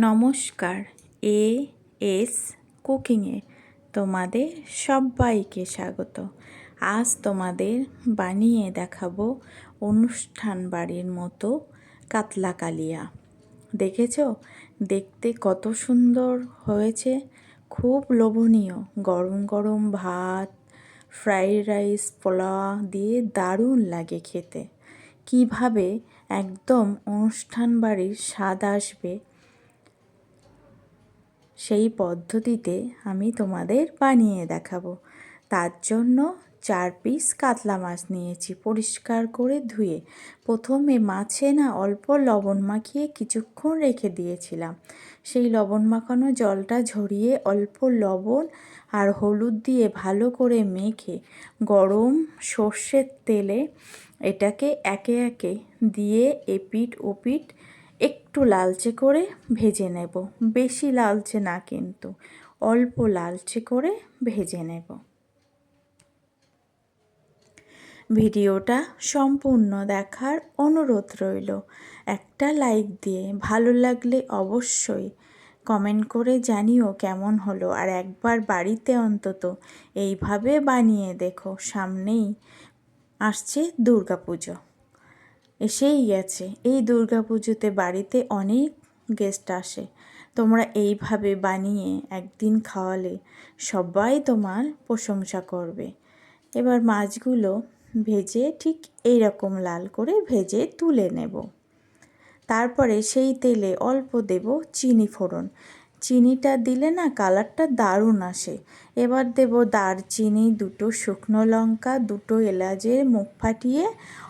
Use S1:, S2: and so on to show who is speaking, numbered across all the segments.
S1: নমস্কার, A S কুকিংয়ে তোমাদের সবাইকে স্বাগত। আজ তোমাদের বানিয়ে দেখাবো অনুষ্ঠান বাড়ির মতো কাতলা কালিয়া দেখেছ? দেখতে কত সুন্দর হয়েছে। খুব লোভনীয়। গরম গরম ভাত, ফ্রাইড রাইস, পোলাও দিয়ে দারুণ লাগে খেতে। কীভাবে একদম অনুষ্ঠান বাড়ির স্বাদ আসবে সেই পদ্ধতিতে আমি তোমাদের বানিয়ে দেখাবো। তার জন্য চার পিস কাতলা মাছ নিয়েছি পরিষ্কার করে ধুয়ে। প্রথমে মাছে না অল্প লবণ মাখিয়ে কিছুক্ষণ রেখে দিয়েছিলাম। সেই লবণ মাখানো জলটা ঝরিয়ে অল্প লবণ আর হলুদ দিয়ে ভালো করে মেখে গরম সর্ষের তেলে এটাকে একে একে দিয়ে এপিট ওপিট একটু লালচে করে ভেজে নেব। বেশি লালচে না কিন্তু, অল্প লালচে করে ভেজে নেব। ভিডিওটা সম্পূর্ণ দেখার অনুরোধ রইল। একটা লাইক দিয়ে ভালো লাগলে অবশ্যই কমেন্ট করে জানিও কেমন হলো আর একবার বাড়িতে অন্তত এইভাবে বানিয়ে দেখো। সামনেই আসছে দুর্গাপুজো। এসেই গেছে। এই দুর্গা পুজোতে বাড়িতে অনেক গেস্ট আসে। তোমরা এইভাবে বানিয়ে একদিন খাওয়ালে সবাই তোমার প্রশংসা করবে। এবার মাছগুলো ভেজে ঠিক এই রকম লাল করে ভেজে তুলে নেব। তারপরে সেই তেলে অল্প দেব চিনি ফোড়ন। চিনিটা দিলে না কালারটা দারুণ আসে। এবার দেব দারচিনি, দুটো শুকনো লঙ্কা, দুটো এলাচের মুখ ফাটিয়ে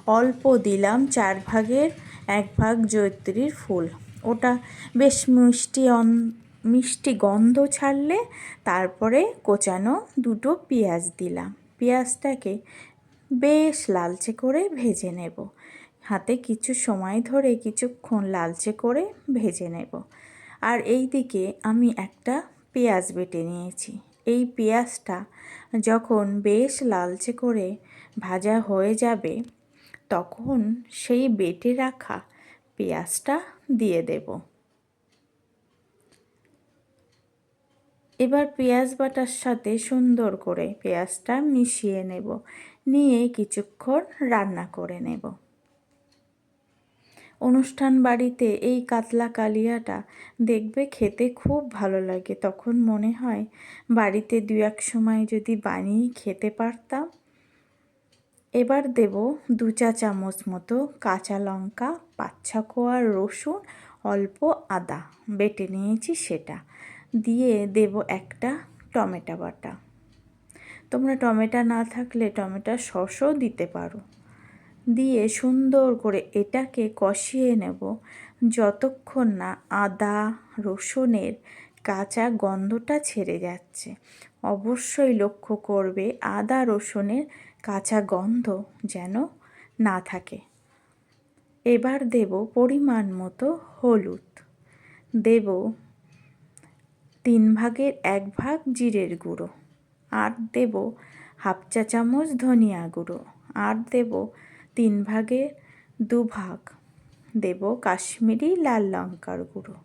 S1: অল্প দিলাম চার ভাগের এক ভাগ জৈত্রীর ফুল। ওটা বেশ মিষ্টি অন, মিষ্টি গন্ধ ছাড়লে তারপরে কোচানো দুটো পেঁয়াজ দিলাম। পেঁয়াজটাকে বেশ লালচে করে ভেজে নেব। হাতে কিছু সময় ধরে কিছুক্ষণ লালচে করে ভেজে নেব। আর এই দিকে আমি একটা পেঁয়াজ বেটে নিয়েছি। এই পেঁয়াজটা যখন বেশ লালচে করে ভাজা হয়ে যাবে, তখন সেই বেটে রাখা পেঁয়াজটা দিয়ে দেব। এবার পেঁয়াজ বাটার সাথে সুন্দর করে পেঁয়াজটা মিশিয়ে নেব। নিয়ে কিছুক্ষণ রান্না করে নেব। অনুষ্ঠান বাড়িতে এই কাতলা কালিয়াটা দেখবে খেতে খুব ভালো লাগে। তখন মনে হয় বাড়িতে দু এক সময় যদি বানিয়ে খেতে পারতাম। এবার দেব দু চা চামচ মতো কাঁচা লঙ্কা পাচ্ছা কোয়ার রসুন, অল্প আদা, বেটে নিয়েছি সেটা। দিয়ে দেব একটা টমেটো বাটা। তোমরা টমেটো না থাকলে টমেটো সসও দিতে পারো। দিয়ে সুন্দর করে এটাকে কষিয়ে নেব। যতক্ষণ না আদা, রসুনের কাঁচা গন্ধটা ছেড়ে যাচ্ছে, অবশ্যই লক্ষ্য করবে আদা, রসুনের কাঁচা গন্ধ যেন না থাকে। এবার দেব পরিমাণ মতো হলুদ। দেব তিন ভাগের এক ভাগ জিরের গুঁড়ো। আর দেব হাফ চা চামচ ধনিয়া গুঁড়ো। আর দেব তিন ভাগে দু ভাগ দেব কাশ্মীরি লাল লঙ্কার গুঁড়ো।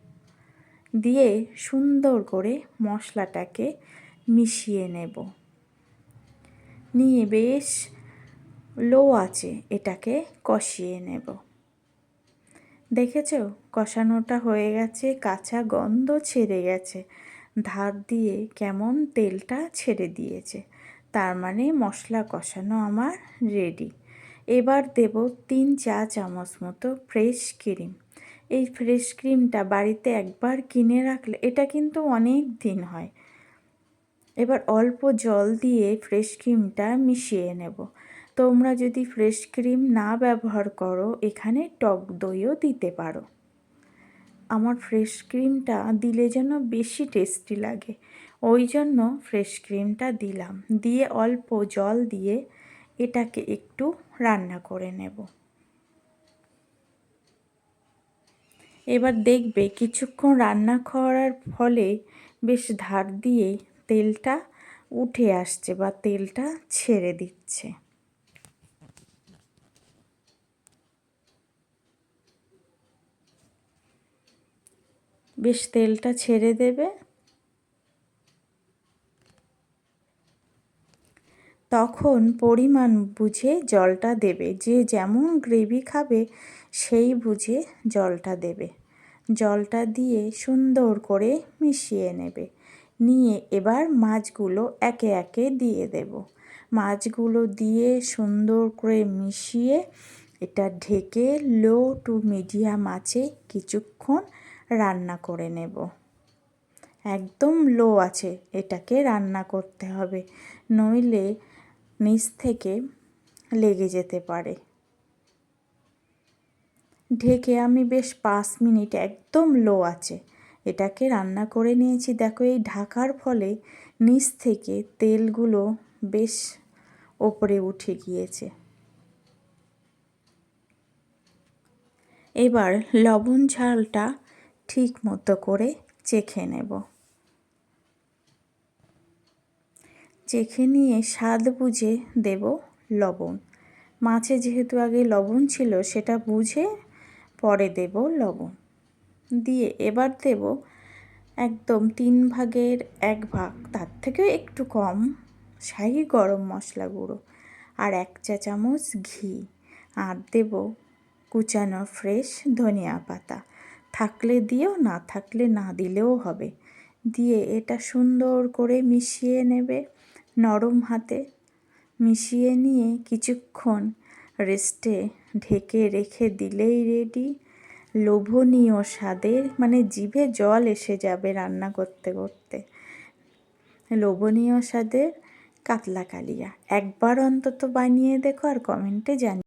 S1: দিয়ে সুন্দর করে মশলাটাকে মিশিয়ে নেব। নিয়ে বেশ লো আছে এটাকে কষিয়ে নেব। দেখেছ? কষানোটা হয়ে গেছে, কাঁচা গন্ধ ছেড়ে গেছে। ধার দিয়ে কেমন তেলটা ছেড়ে দিয়েছে। তার মানে মশলা কষানো আমার রেডি এবার দেব তিন চা চামচ মতো ফ্রেশ ক্রিম। এই ফ্রেশ ক্রিমটা বাড়িতে একবার কিনে রাখলে, এটা কিন্তু অনেক দিন হয়। এবার অল্প জল দিয়ে ফ্রেশ ক্রিমটা মিশিয়ে নেব। তোমরা যদি ফ্রেশ ক্রিম না ব্যবহার করো, এখানে টক দইও দিতে পারো। আমার ফ্রেশ ক্রিমটা দিলে যেন বেশি টেস্টি লাগে। ওই জন্য ফ্রেশ ক্রিমটা দিলাম। দিয়ে অল্প জল দিয়ে এটাকে একটু রান্না করে নেব। এবার দেখবে কিছুক্ষণ রান্না করার ফলে বেশ ধার দিয়ে তেলটা উঠে আসছে বা তেলটা ছেড়ে দিচ্ছে। বেশ তেলটা ছেড়ে দেবে তখন পরিমাণ বুঝে জলটা দেবে। যে যেমন গ্রেভি খাবে, সেই বুঝে জলটা দেবে। জলটা দিয়ে সুন্দর করে মিশিয়ে নেবে। নিয়ে এবার মাছগুলো একে একে দিয়ে দেব। মাছগুলো দিয়ে সুন্দর করে মিশিয়ে এটা ঢেকে লো টু মিডিয়াম আছে কিছুক্ষণ রান্না করে নেব। একদম লো আছে এটাকে রান্না করতে হবে। নইলে নিচ থেকে লেগে যেতে পারে। ঢেকে আমি বেশ পাঁচ মিনিট একদম লো আছে। এটাকে রান্না করে নিয়েছি। দেখো, এই ঢাকার ফলে নিচ থেকে তেলগুলো বেশ ওপরে উঠে গিয়েছে। এবার লবণ ঝালটা ঠিক মতো করে চেখে নেব। চেখে নিয়ে স্বাদ বুঝে দেব লবণ। মাছে যেহেতু আগে লবণ ছিল, সেটা বুঝে পরে দেব লবণ। দিয়ে এবার দেব একদম তিন ভাগের এক ভাগ, তার থেকেও একটু কম শাহি গরম মশলা গুঁড়ো আর এক চা চামচ ঘি। আর দেব কুচানো ফ্রেশ ধনিয়া পাতা। থাকলে দিও, না থাকলে না দিলেও হবে। দিয়ে এটা সুন্দর করে মিশিয়ে নেবে। নরম হাতে মিশিয়ে নিয়ে কিছুক্ষণ রেস্টে ঢেকে রেখে দিলেই রেডি। লোভনীয় স্বাদের মানে জিভে জল এসে যাবে রান্না করতে করতে। লোভনীয় স্বাদের কাতলা কালিয়া। একবার অন্তত বানিয়ে দেখো আর কমেন্টে জানি